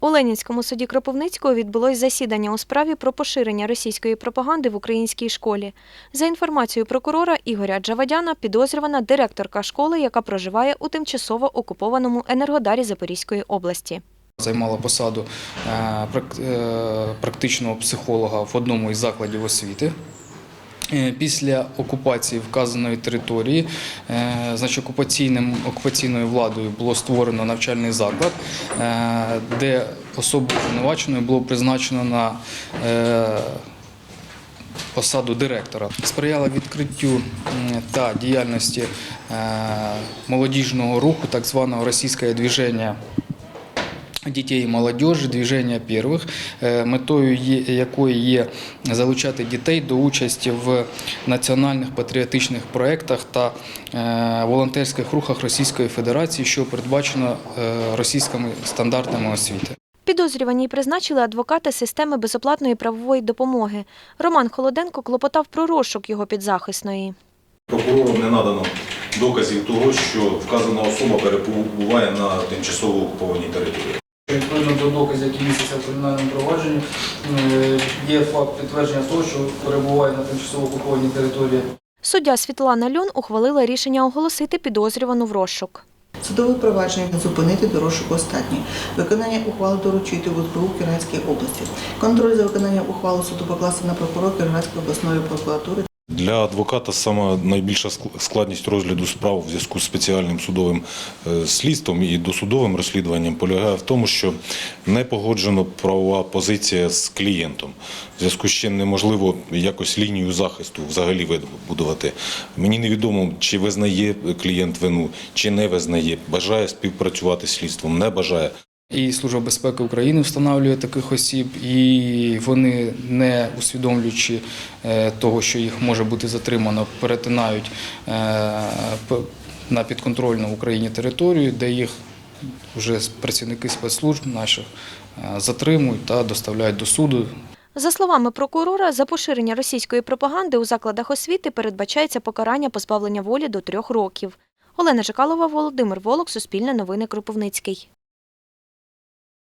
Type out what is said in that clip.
У Ленінському суді Кропивницького відбулось засідання у справі про поширення російської пропаганди в українській школі. За інформацією прокурора Ігоря Джавадяна, підозрювана директорка школи, яка проживає у тимчасово окупованому Енергодарі Запорізької області. Займала посаду е, е, практичного психолога в одному із закладів освіти. Е, Після окупації вказаної території, е, значить, окупаційним, окупаційною владою було створено навчальний заклад, е, де особу обвинуваченою було призначено на посаду директора. Сприяла відкриттю та діяльності молодіжного руху, так званого російське движення дітей і молодежі, движення первих, е, метою якої є залучати дітей до участі в національних патріотичних проєктах та е, волонтерських рухах Російської Федерації, що передбачено е, російськими стандартами освіти. Підозрювані призначили адвоката системи безоплатної правової допомоги. Роман Холоденко клопотав про розшук його підзахисної. Прокурору не надано доказів того, що вказана особа перебуває на тимчасово окупованій території. Відповідно до доказів, які містяться в кримінальному провадженні, е, є факт підтвердження того, що перебуває на тимчасово окупованій території. Суддя Світлана Льон ухвалила рішення оголосити підозрювану в розшук. Судове провадження зупинити до розшуку останнє. Виконання ухвали доручити в СБУ Кіровоградській області. Контроль за виконанням ухвали суду покласти на прокурор Кіровоградської обласної прокуратури Для адвоката саме найбільша ск- складність розгляду справ в зв'язку з спеціальним судовим е, слідством і досудовим розслідуванням полягає в тому, що не погоджена правова позиція з клієнтом. В зв'язку з чим неможливо якось лінію захисту взагалі вибудувати. Мені невідомо, чи визнає клієнт вину, чи не визнає, бажає співпрацювати з слідством, не бажає. І Служба безпеки України встановлює таких осіб, і вони, не усвідомлюючи е, того, що їх може бути затримано, перетинають е, на підконтрольну Україні територію, де їх вже працівники спецслужб наших е, затримують та доставляють до суду За словами прокурора, за поширення російської пропаганди у закладах освіти передбачається покарання позбавлення волі до трьох років. Олена Жикалова, Володимир Волок, Суспільне новини Кропивницький.